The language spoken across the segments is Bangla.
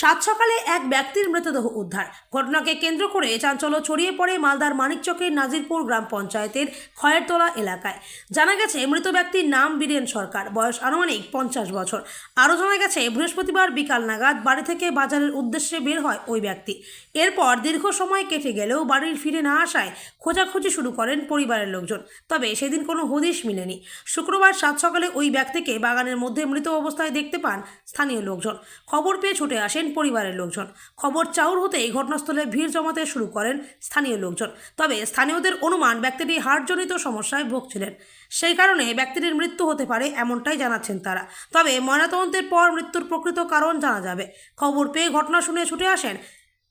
সাত সকালে এক ব্যক্তির মৃতদেহ উদ্ধার। ঘটনাকে কেন্দ্র করে চাঞ্চল্য ছড়িয়ে পড়ে মালদার মানিকচকের নাজিরপুর গ্রাম পঞ্চায়েতের খয়েরতলা এলাকায়। জানা গেছে, মৃত ব্যক্তির নাম বীরেন সরকার, বয়স আনুমানিক পঞ্চাশ বছর। আরও জানা গেছে, বৃহস্পতিবার বিকাল নাগাদ বাড়ি থেকে বাজারের উদ্দেশ্যে বের হয় ওই ব্যক্তি। এরপর দীর্ঘ সময় কেটে গেলেও বাড়ির ফিরে না আসায় খোঁজাখুঁজি শুরু করেন পরিবারের লোকজন। তবে সেদিন কোনো হদিশ মিলেনি। শুক্রবার সাত সকালে ওই ব্যক্তিকে বাগানের মধ্যে মৃত অবস্থায় দেখতে পান স্থানীয় লোকজন। খবর পেয়ে ছুটে আসেন পরিবারের লোকজন। খবর চাউর হতেই ঘটনাস্থলে ভিড় জমাতে শুরু করেন স্থানীয় লোকজন। তবে স্থানীয়দের অনুমান, ব্যক্তিটি হার্টজনিত সমস্যায় ভুগছিলেন। সেই কারণে ব্যক্তিটির মৃত্যু হতে পারে এমনটাই জানাচ্ছেন তারা। তবে ময়নাতদন্তের পর মৃত্যুর প্রকৃত কারণ জানা যাবে। খবর পেয়ে ঘটনা শুনে ছুটে আসেন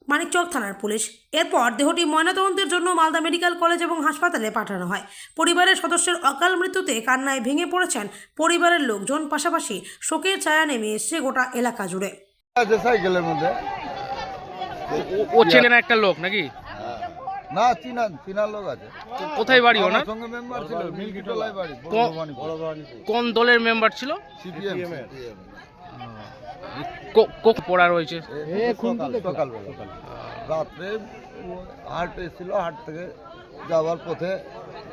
মানিকচক থানার পুলিশ। এরপর দেহটি ময়নাতদন্তের জন্য মালদা মেডিকেল কলেজ এবং হাসপাতালে পাঠানো হয়। পরিবারের সদস্যের অকাল মৃত্যুতে কান্নায় ভেঙে পড়েছেন পরিবারের লোকজন। পাশাপাশি শোকের ছায়া নেমে এসছে গোটা এলাকা জুড়ে। আছে সাইকেলের মধ্যে। ও- চেনে না একটা লোক নাকি? না চিনা চিনা লোক আছে। কোথায় বাড়ি ওনার? সঙ্গে মেম্বার ছিল মিল্কিটোলায় বাড়ি কোন দলের মেম্বার ছিল? সিপিএম কো- কো- পড়া রয়েছে। সকালবেলা রাত্রে হাট এসেছিল হাট থেকে যাওয়ার পথে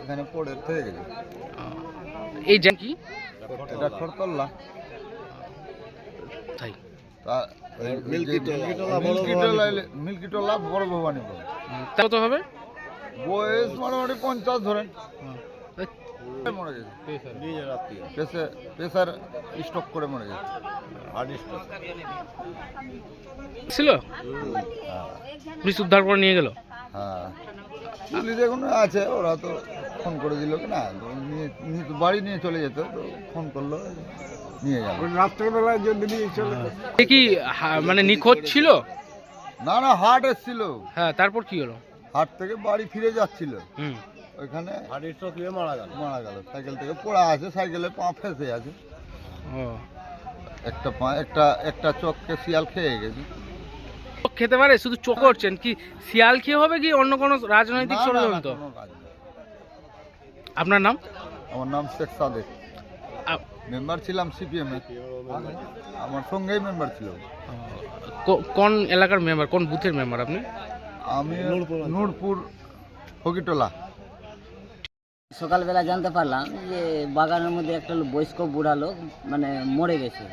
এখানে পড়ে থেকে গেছে। এই জান কি? এটা খরতল্লা তাই। মিল্কিটোলা মিল্কিটোলা বড় ভবানীপুর। তা কত হবে? বয়স মোটামুটি পঞ্চাশ ধরেন মরে গেছে। স্টক করে মরে গেছে। হার্ট স্ট্রোক ছিল? পুলিশ উদ্ধার করে নিয়ে গেল? হ্যাঁ। পুলিশ এখন আছে ওরা তো ফোন করে দিল কি না? নিয়ে বাড়ি নিয়ে চলে যেত তো ফোন করল নিয়ে গেল। রাত্রেবেলায় যদি নিয়ে চলে এ কি হা- মানে নিখোঁজ ছিল? না না হার্ট এসছিল। হ্যাঁ তারপর কি হলো? হাট থেকে বাড়ি ফিরে যাচ্ছিল। হুম। ওইখানে স্ট্রোক নিয়ে মারা গেল। মারা গেল। সাইকেল থেকে পড়া আছে সাইকেলে পা ফেসে আছে। ও। একটা পা একটা একটা চোখকে শিয়াল খেয়ে গেছে। চোখ খেতে পারে শুধু চোখ করছেন কি শিয়াল খেয়ে হবে কি অন্য কোনো রাজনৈতিক না, না, না, ষড়যন্ত্র? কোনো কাজ নেই। আপনার নাম? আমার নাম শেখ সাদেক। মেম্বার ছিলাম সিপিএম এ। আমার সঙ্গেই মেম্বার ছিল। কোন এলাকার মেম্বার? কোন বুথের মেম্বার আপনি? আমি নূরপুর ফকিটোলা সকালবেলা জানতে পারলাম যে বাগানের মধ্যে একটা বয়স্ক বুড়া লোক মানে মরে গেছে।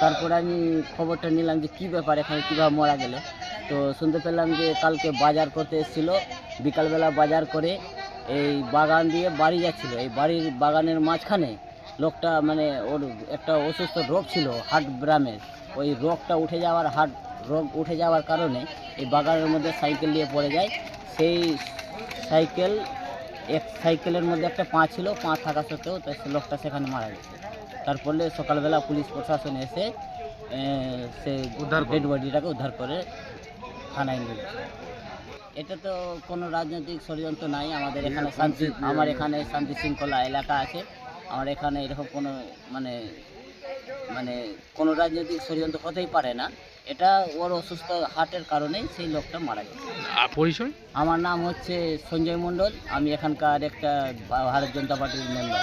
তারপরে আমি খবরটা নিলাম যে কী ব্যাপার এখানে কীভাবে মারা গেল। তো শুনতে পেলাম যে কালকে বাজার করতে এসেছিল। বিকালবেলা বাজার করে এই বাগান দিয়ে বাড়ি যাচ্ছিল। এই বাড়ির বাগানের মাঝখানে লোকটা মানে ওর একটা অসুস্থ রোগ ছিল হার্ট ব্রামের ওই রোগটা উঠে যাওয়ার হার্ট রোগ উঠে যাওয়ার কারণে এই বাগানের মধ্যে সাইকেল নিয়ে পড়ে যায়। সেই সাইকেল এক সাইকেলের মধ্যে একটা পা ছিল পা থাকা সত্ত্বেও তো সে লোকটা সেখানে মারা গেছে। তারপরে সকালবেলা পুলিশ প্রশাসন এসে সে উদ্ধার ডেড বডিটাকে উদ্ধার করে থানায় নিয়ে এটা তো কোনো রাজনৈতিক ষড়যন্ত্র নাই আমাদের এখানে শান্তি আমার এখানে শান্তি শৃঙ্খলা এলাকা আছে। আমার এখানে এরকম কোনো মানে মানে কোনো রাজনৈতিক ষড়যন্ত্র হতেই পারে না। এটা ওর অসুস্থ হার্টের কারণেই সেই লোকটা মারা গেছে। পরিচয়? আমার নাম হচ্ছে সঞ্জয় মণ্ডল আমি এখানকার একটা ভারত জনতা পার্টির মেম্বার